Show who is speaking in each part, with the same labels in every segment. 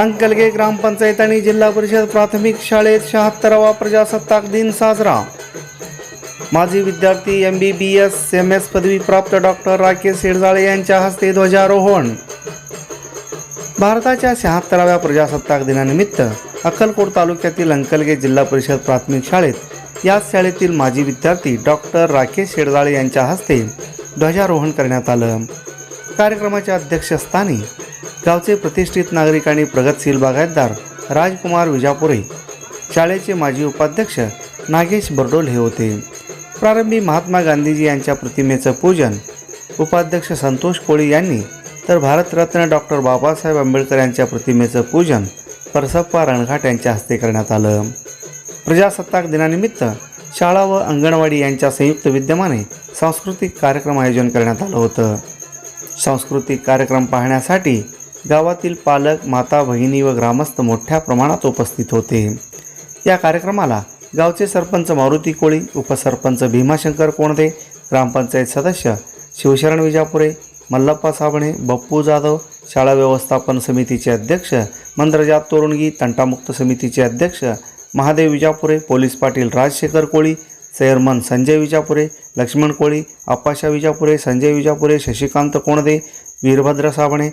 Speaker 1: अंकलगे ग्रामपंचायत आणि जिल्हा परिषद प्राथमिक शाळेत शहात्तरावा प्रजासत्ताक दिन साजरा. माजी विद्यार्थी M B B S M S पदवीप्राप्त doctor Rakesh Shedjale यांच्या हस्ते ध्वजारोहण. भारताच्या शहात्तराव्या प्रजासत्ताक दिनानिमित्त अक्कलकोट तालुक्यातील अंकलगे जिल्हा परिषद प्राथमिक शाळेत याच शाळेतील माजी विद्यार्थी डॉक्टर राकेश शेडजाळे यांच्या हस्ते ध्वजारोहण करण्यात आलं. कार्यक्रमाच्या अध्यक्षस्थानी गावचे प्रतिष्ठित नागरिक आणि प्रगतशील बागायतदार राजकुमार विजापुरे शाळेचे माजी उपाध्यक्ष नागेश बर्डोल हे होते. प्रारंभी महात्मा गांधीजी यांच्या प्रतिमेचं पूजन उपाध्यक्ष संतोष कोळी यांनी तर भारतरत्न डॉक्टर बाबासाहेब आंबेडकर यांच्या प्रतिमेचं पूजन परसप्पा रणघाट यांच्या हस्ते करण्यात आलं. प्रजासत्ताक दिनानिमित्त शाळा व अंगणवाडी यांच्या संयुक्त विद्यमाने सांस्कृतिक कार्यक्रम आयोजन करण्यात आलं होतं. सांस्कृतिक कार्यक्रम पाहण्यासाठी गावातील पालक माता भगिनी व ग्रामस्थ मोठ्या प्रमाणात उपस्थित होते. या कार्यक्रमाला गावचे सरपंच मारुती कोळी उपसरपंच भीमाशंकर कोणदे ग्रामपंचायत सदस्य शिवशरण विजापुरे मल्लप्पा साबणे बप्पू जाधव शाळा व्यवस्थापन समितीचे अध्यक्ष मंद्रजात तोरणगी तंटामुक्त समितीचे अध्यक्ष महादेव विजापुरे पोलीस पाटील राजशेखर कोळी चेअरमन संजय विजापुरे लक्ष्मण कोळी अप्पाशा विजापुरे संजय विजापुरे शशिकांत कोणदे वीरभद्र साबणे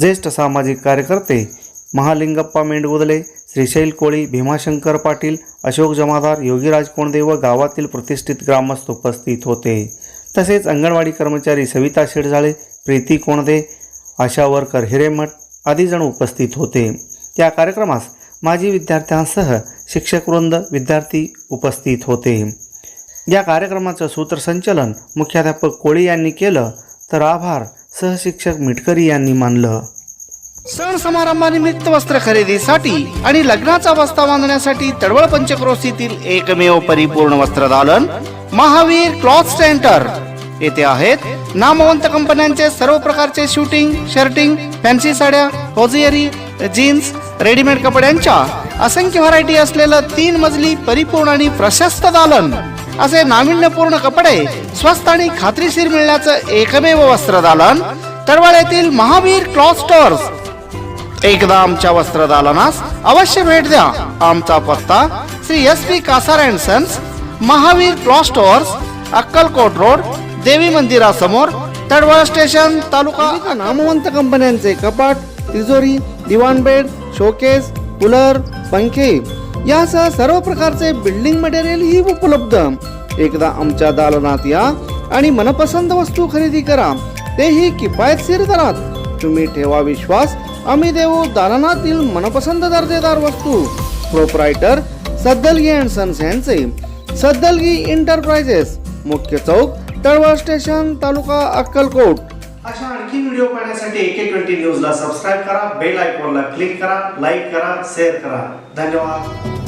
Speaker 1: ज्येष्ठ सामाजिक कार्यकर्ते महालिंगप्पा मेंडगुदले श्रीशैल कोळी भीमाशंकर पाटील अशोक जमादार योगीराज कोंडदे व गावातील प्रतिष्ठित ग्रामस्थ उपस्थित होते. तसेच अंगणवाडी कर्मचारी सविता शेडजाळे प्रीती कोणदे आशा वर्कर हिरेमठ आदी जण उपस्थित होते. या कार्यक्रमास माजी विद्यार्थ्यांसह शिक्षकवृंद विद्यार्थी उपस्थित होते. या कार्यक्रमाचं सूत्रसंचलन मुख्याध्यापक कोळी यांनी केलं तर आभार. सहशिक्षक मिटकरी यांनी मानलं.
Speaker 2: सण समारंभानिमित्त वस्त्र खरेदीसाठी आणि लग्नाचा वस्ता बांधण्यासाठी तडवळ पंचक्रोशीतील एकमेव परिपूर्ण वस्त्रदालन महावीर क्लॉथ सेंटर. येथे आहेत नामवंत कंपन्यांचे सर्व प्रकारचे शूटिंग शर्टिंग फॅन्सी साड्या होजियरी जीन्स रेडीमेड कपड्यांच्या असंख्य व्हरायटी असलेलं तीन मजली परिपूर्ण आणि प्रशस्त दालन. असे नाविन्यपूर्ण कपडे स्वस्त आणि खात्रीशीर मिळण्याचं एकमेव वस्त्रदालन तडवळ महावीर क्लॉथ स्टोअर्स एकदा आमच्या वस्त्रदालनास अवश्य भेट द्या. आमचा पत्ता Shri S P Kasar and sons Mahavir cloth stores Akkalkot road देवी मंदिरासमोर तडवळ स्टेशन तालुका नामवंत कंपन्यांचे कपाट तिजोरी दिवाण बेड शोकेस कूलर पंखे. यासह सर्व प्रकारचे बिल्डिंग मटेरियल ही उपलब्ध. एकदा आमच्या दालनात या आणि मनपसंत वस्तू खरेदी करा. तेही किफायतशीर दरात. तुम्ही ठेवा विश्वास. आम्ही देऊ दालनातील मनपसंत दर्जेदार वस्तू. प्रोपरायटर सद्दलगी अँड सन्स यांचे. सद्दलगी एंटरप्राइजेस मुख्य चौक तळवळ स्टेशन तालुका अक्कलकोट.
Speaker 1: आणखी व्हिडिओ पाहण्यासाठी एके ट्वेंटी न्यूजला सबस्क्राईब करा बेल आयकॉनला क्लिक करा लाईक करा शेअर करा. धन्यवाद.